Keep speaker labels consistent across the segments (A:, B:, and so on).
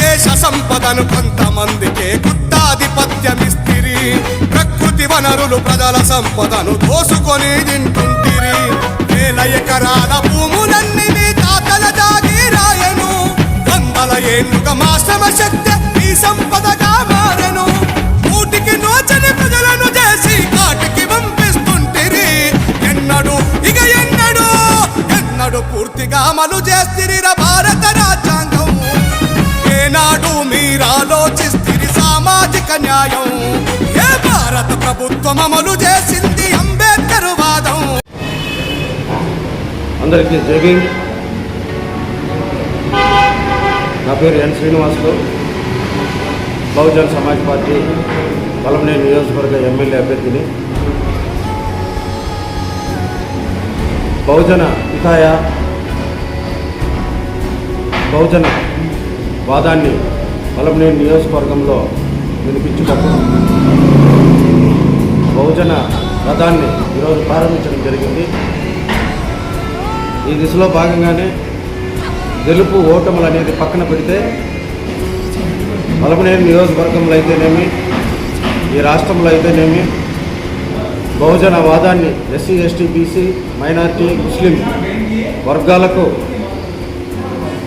A: దేశ సంపదను కొంతమందికే గుత్తాధిపత్యమిస్తిరి ప్రకృతి వనరులు ప్రజల సంపదను దోసుకొని తింటుంటిరి. వేల ఎకరాల భూములన్నీ మీ తాతల జాగీరాయను వందల ఏళ్ళుగా మా శక్తి ఈ సంపదగా మారెను. కూటికి నోచని ప్రజలను చేసి కాటికి పంపిస్తుంటిరి. ఎన్నడు ఇక ఎన్నడు ఎన్నడు పూర్తిగా అమలు చేస్తిరిర భారత రాజ్యాంగం. ఏనాడు మీరాలోచిస్తిరి సామాజిక న్యాయం. ఏ భారత ప్రభుత్వం అమలు చేసింది అంబేద్కర్ వాదం.
B: అందరికీ జగింగ్ నా పేరు ఎన్ శ్రీనివాసులు. బహుజన్ సమాజ్ పార్టీ పలమనేని నియోజకవర్గ ఎమ్మెల్యే అభ్యర్థిని. బహుజన హితాయ బహుజన వాదాన్ని పలమనేని నియోజకవర్గంలో వినిపించుకోవడం బహుజన రథాన్ని ఈరోజు ప్రారంభించడం జరిగింది. ఈ దిశలో భాగంగానే గెలుపు ఓటములు అనేది పక్కన పెడితే పలమనేరు నియోజకవర్గంలో అయితేనేమి ఈ రాష్ట్రంలో అయితేనేమి బహుజన వాదాన్ని SC ST BC minority Muslim వర్గాలకు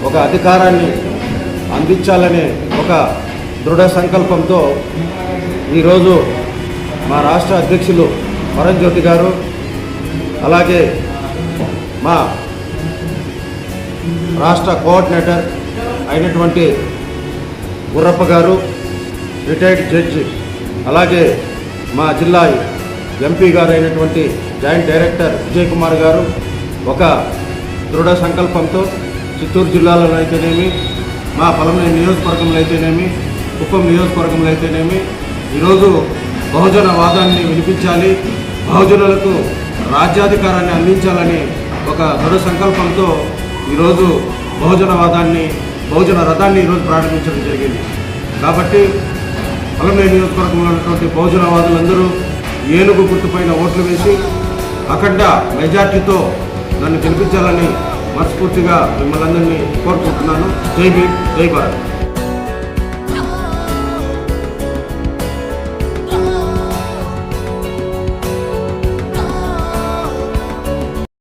B: ఒక అధికారాన్ని అందించాలనే ఒక దృఢ సంకల్పంతో ఈరోజు మా రాష్ట్ర అధ్యక్షులు వరంజ్యోతి గారు అలాగే మా రాష్ట్ర కోఆర్డినేటర్ అయినటువంటి గుర్రప్ప గారు రిటైర్డ్ జడ్జి అలాగే మా జిల్లా ఎంపీ గారు అయినటువంటి జాయింట్ డైరెక్టర్ విజయ్ కుమార్ గారు ఒక దృఢ సంకల్పంతో చిత్తూరు జిల్లాలో అయితేనేమి మా పలమనేని నియోజకవర్గంలో అయితేనేమి కుప్పం నియోజకవర్గంలో అయితేనేమి ఈరోజు బహుజన వాదాన్ని వినిపించాలి బహుజనులకు రాజ్యాధికారాన్ని అందించాలని ఒక దృఢ సంకల్పంతో ఈరోజు బహుజన వాదాన్ని బహుజన రథాన్ని ఈరోజు ప్రారంభించడం జరిగింది. కాబట్టి పలమనేరు నియోజకవర్గంలో ఉన్నటువంటి బహుజనవాదులందరూ ఏనుగు గుర్తుపైన ఓట్లు వేసి అఖండ మెజార్టీతో నన్ను గెలిపించాలని మనస్ఫూర్తిగా మిమ్మల్ని అందరినీ కోరుకుంటున్నాను. జై భీమ్ జై భారత్.